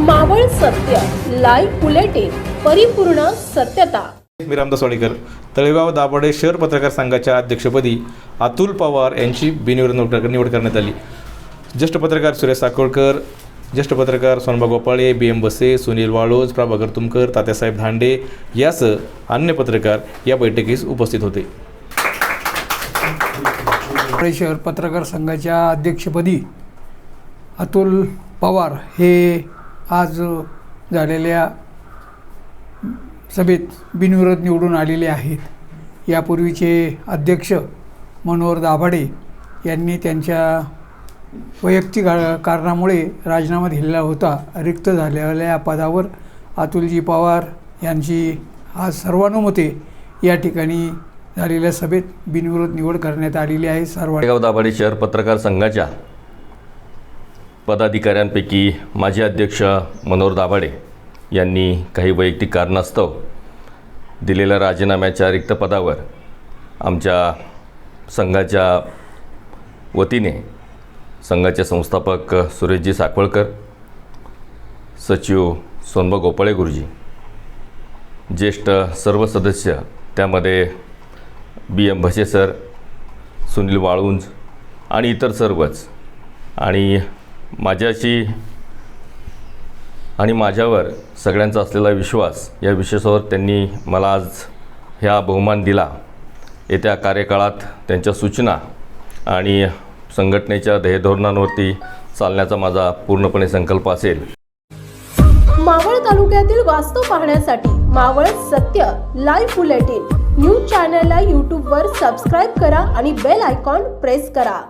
मावळ सत्य live bulletin परिपूर्ण सत्यता. मी रामदास वाडेकर तळेगाव दाभाडे शहर पत्रकार संघाच्या अध्यक्षपदी अतुल पवार यांची बिनविरोध निवड करण्यात आली. ज्येष्ठ पत्रकार सुरेश साकोळकर ज्येष्ठ पत्रकार सोनबा गोपाळे बी एम बसे सुनील वाळोज प्रभाकर तुमकर तात्यासाहेब धांडे यासह अन्य पत्रकार या बैठकीस उपस्थित होते. शहर पत्रकार संघाच्या अध्यक्षपदी अतुल पवार हे आज झालेल्या सभेत बिनविरोध निवडून आलेले आहेत. यापूर्वीचे अध्यक्ष मनोहर दाभाडे यांनी त्यांच्या वैयक्तिक कारणामुळे राजीनामा दिलेला होता. रिक्त झालेल्या पदावर अतुलजी पवार यांची आज सर्वानुमते या ठिकाणी झालेल्या सभेत बिनविरोध निवड करण्यात आलेली आहे. सर्व दाभाडे शहर पत्रकार संघाच्या पदाधिकाऱ्यांपैकी माजी अध्यक्ष मनोहर दाभाडे यांनी काही वैयक्तिक कारणास्तव दिलेल्या राजीनाम्याच्या रिक्त पदावर आमच्या संघाच्या वतीने संघाचे संस्थापक सुरेशजी साखवळकर सचिव सोनबा गोपाळे गुरुजी ज्येष्ठ सर्व सदस्य त्यामध्ये B M Bhase sir Sunil Walunj आणि इतर सर्वच आणि माझ्याशी आणि माझ्यावर सगळ्यांचा असलेला विश्वास या विश्वासावर त्यांनी मला आज ह्या बहुमान दिला. येत्या कार्यकाळात त्यांच्या सूचना आणि संघटनेच्या ध्येयधोरणांवरती चालण्याचा माझा पूर्णपणे संकल्प असेल. मावळ तालुक्यातील वास्तव पाहण्यासाठी मावळ सत्य लाईव्ह बुलेटिन न्यूज चॅनलला यूट्यूबवर सबस्क्राईब करा आणि बेल आयकॉन प्रेस करा.